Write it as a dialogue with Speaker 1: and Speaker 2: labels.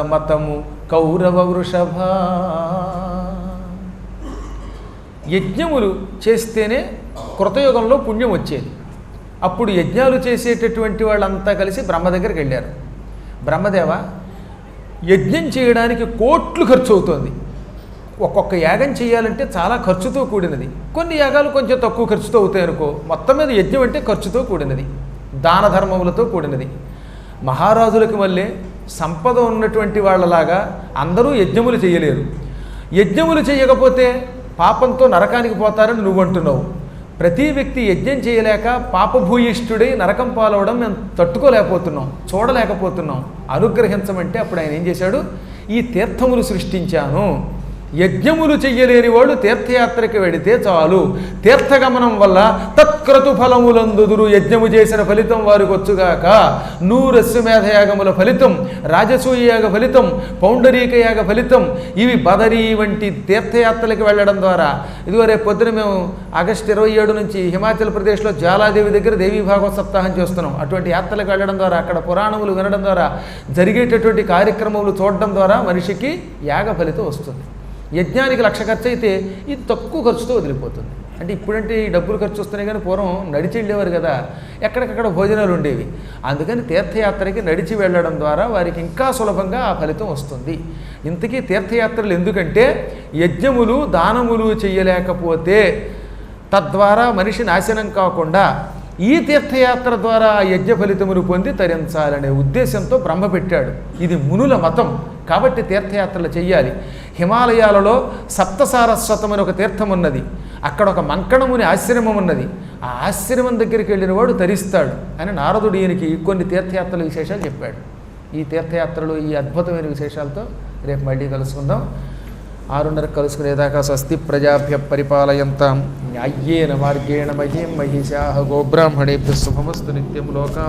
Speaker 1: మతము కౌరవ వృషభ. యజ్ఞములు చేస్తేనే కృతయుగంలో పుణ్యం వచ్చేది. అప్పుడు యజ్ఞాలు చేసేటటువంటి వాళ్ళంతా కలిసి బ్రహ్మ దగ్గరికి వెళ్ళారు. బ్రహ్మదేవ యజ్ఞం చేయడానికి కోట్లు ఖర్చు అవుతుంది ఒక్కొక్క యాగం చేయాలంటే చాలా ఖర్చుతో కూడినది. కొన్ని యాగాలు కొంచెం తక్కువ ఖర్చుతో అవుతాయి అనుకో మొత్తం మీద యజ్ఞం అంటే ఖర్చుతో కూడినది. దాన ధర్మములతో కూడినది. మహారాజులకి వల్లే సంపద ఉన్నటువంటి వాళ్ళలాగా అందరూ యజ్ఞములు చేయలేరు. యజ్ఞములు చేయకపోతే పాపంతో నరకానికి పోతారని నువ్వు అంటున్నావు. ప్రతి వ్యక్తి యజ్ఞం చేయలేక పాపభూయిష్ఠుడై నరకం పాలవడం మేము తట్టుకోలేకపోతున్నాం చూడలేకపోతున్నాం. అనుగ్రహించమంటే అప్పుడు ఆయన ఏం చేశాడు? ఈ తీర్థములు సృష్టించాను. యజ్ఞములు చెయ్యలేని వాడు తీర్థయాత్రకి వెడితే చాలు. తీర్థగమనం వల్ల తత్క్రతు ఫలములందుదురు. యజ్ఞము చేసిన ఫలితం వారికి వచ్చుగాక. నూరస్సుమేధయాగముల ఫలితం రాజసూయ యాగ ఫలితం పౌండరీక యాగ ఫలితం ఇవి బదరీ వంటి తీర్థయాత్రలకు వెళ్ళడం ద్వారా. ఇదిగో రేపు పొద్దున మేము ఆగస్టు ఇరవై ఏడు నుంచి హిమాచల్ ప్రదేశ్లో జ్వాలాదేవి దగ్గర దేవీ భాగవత సప్తాహం చేస్తున్నాం. అటువంటి యాత్రలకు వెళ్ళడం ద్వారా అక్కడ పురాణములు వినడం ద్వారా జరిగేటటువంటి కార్యక్రమములు చూడడం ద్వారా మనిషికి యాగ ఫలితం వస్తుంది. యజ్ఞానికి లక్ష ఖర్చు అయితే ఇది తక్కువ ఖర్చుతో వదిలిపోతుంది. అంటే ఇప్పుడంటే ఈ డబ్బులు ఖర్చు వస్తున్నాయి కానీ పూర్వం నడిచి వెళ్ళేవారు కదా ఎక్కడికక్కడ భోజనాలు ఉండేవి. అందుకని తీర్థయాత్రకి నడిచి వెళ్ళడం ద్వారా వారికి ఇంకా సులభంగా ఆ ఫలితం వస్తుంది. ఇంతకీ తీర్థయాత్రలు ఎందుకంటే యజ్ఞములు దానములు చేయలేకపోతే తద్వారా మనిషి నాశనం కాకుండా ఈ తీర్థయాత్ర ద్వారా యజ్ఞ ఫలితములు పొంది తరించాలనే ఉద్దేశంతో బ్రహ్మ పెట్టాడు. ఇది మునుల మతం. కాబట్టి తీర్థయాత్రలు చెయ్యాలి. హిమాలయాలలో సప్తసారస్వతం అనే ఒక తీర్థం ఉన్నది అక్కడ ఒక మంకణముని ఆశ్రమం ఉన్నది ఆ ఆశ్రమం దగ్గరికి వెళ్ళిన వాడు తరిస్తాడు అని నారదుడు ఈయనకి కొన్ని తీర్థయాత్రల విశేషాలు చెప్పాడు. ఈ తీర్థయాత్రలు ఈ అద్భుతమైన విశేషాలతో రేపు మళ్ళీ కలుసుకుందాం. ఆరున్నర కలుసుకునేదాకా స్వస్తి ప్రజాభ్య పరిపాలయంతాం. న్యాయ్యేన మార్గేణ మహీం మహిషా గోబ్రాహ్మణేభ్య శుభమస్తు నిత్యం లోకా.